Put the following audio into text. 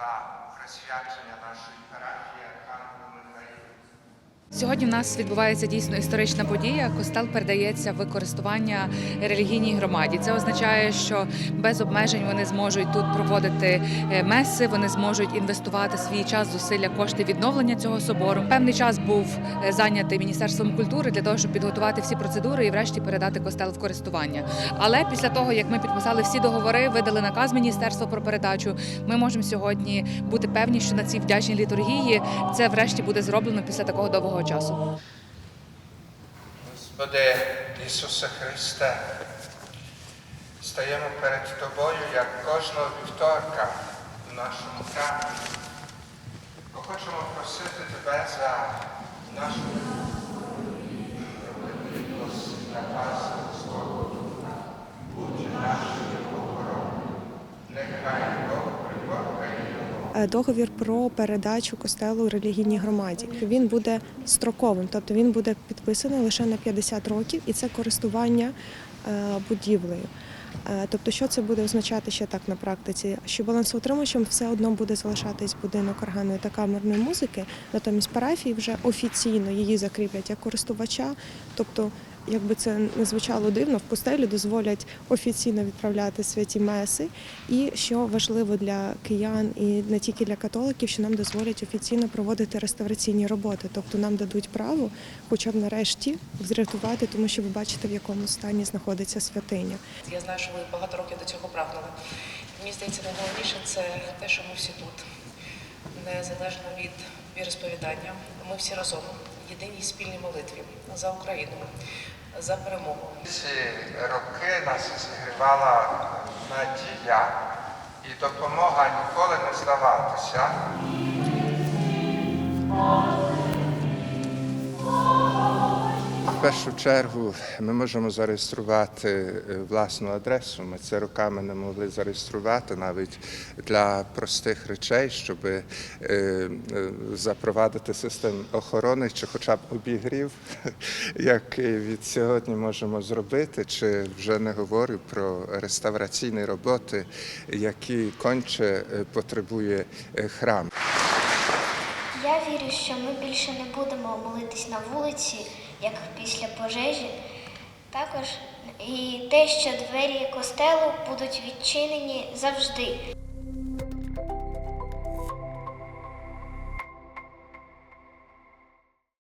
два присвячення нашої парафії Архангелу Михаїлу. Сьогодні в нас відбувається дійсно історична подія. Костел передається в користування релігійній громаді. Це означає, що без обмежень вони зможуть тут проводити е, меси, вони зможуть інвестувати свій час, зусилля, кошти відновлення цього собору. Певний час був е, зайнятий міністерством культури для того, щоб підготувати всі процедури і, врешті, передати костел в користування. Але після того, як ми підписали всі договори, видали наказ міністерства про передачу, ми можемо сьогодні бути певні, що на цій вдячній літургії це врешті буде зроблено після такого довгого часу. Господи Ісусе Христе, стаємо перед Тобою, як кожного вівторка в нашому храмі. Бо хочемо просити Тебе за нашу справедливість на пас Свого будь нашою охороною. Нехай договір про передачу костелу релігійній громаді. Він буде строковим, тобто він буде підписаний лише на 50 років, і це користування е, будівлею. Е, Тобто, що це буде означати ще так на практиці? Що балансоутримувачем все одно буде залишатись будинок органної та камерної музики, натомість парафії вже офіційно її закріплять як користувача. Тобто, якби це не звучало дивно, в костелі дозволять офіційно відправляти святі меси. І що важливо для киян і не тільки для католиків, що нам дозволять офіційно проводити реставраційні роботи, тобто нам дадуть право, хоча б нарешті зрятувати, тому що ви бачите, в якому стані знаходиться святиня. Я знаю, що ви багато років до цього прагнули. Мені здається, найголовніше це те, що ми всі тут, незалежно від віросповідання. Ми всі разом єдиній спільній молитві за Україну, за перемогу. Ці роки нас зігрівала надія і допомога ніколи не здаватися. Першу чергу ми можемо зареєструвати е, власну адресу. Ми це роками не могли зареєструвати навіть для простих речей, щоб е, е, запровадити систему охорони чи хоча б обігрів, як від сьогодні можемо зробити, чи вже не говорю про реставраційні роботи, які конче потребує храм. Я вірю, що ми більше не будемо молитись на вулиці, як після пожежі. Також і те, що двері костелу будуть відчинені завжди.